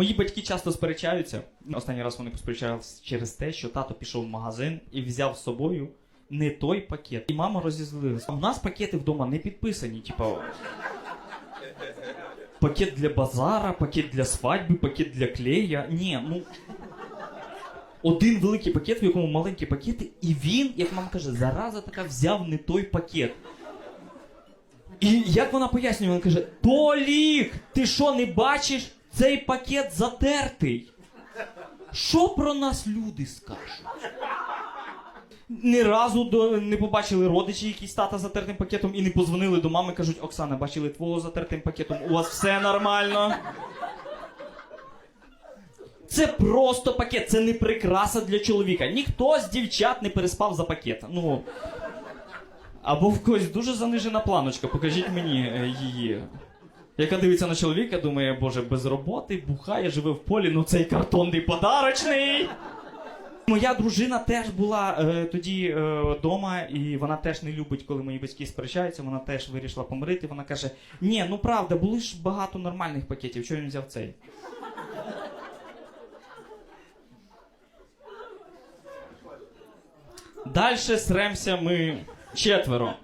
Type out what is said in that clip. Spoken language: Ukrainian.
Мої батьки часто сперечаються. Останній раз вони посперечалися через те, що тато пішов в магазин і взяв з собою не той пакет. І мама розізлилася. У нас пакети вдома не підписані, типа. Пакет для базара, пакет для свадьби, пакет для клея. Ні, ну. Один великий пакет, в якому маленькі пакети, і він, як мама каже, зараза така взяв не той пакет. І як вона пояснює, вона каже: Толік, ти що не бачиш? Цей пакет затертий. Що про нас люди скажуть? Ні разу до, не побачили родичі якісь тата затертим пакетом і не позвонили до мами, кажуть, Оксана, бачили твого затертим пакетом, у вас все нормально. Це просто пакет, це не прикраса для чоловіка. Ніхто з дівчат не переспав за пакет. Ну. Або в когось дуже занижена планочка, покажіть мені е, її. Яка дивиться на чоловіка, думає, боже, без роботи, бухає, живе в полі, ну цей картонний подарочний. Моя дружина теж була е, тоді вдома, і вона теж не любить, коли мої батьки сперечаються. Вона теж вирішила помирити. Вона каже: Ні, ну правда, були ж багато нормальних пакетів. Чого він взяв цей? Дальше сремся ми четверо.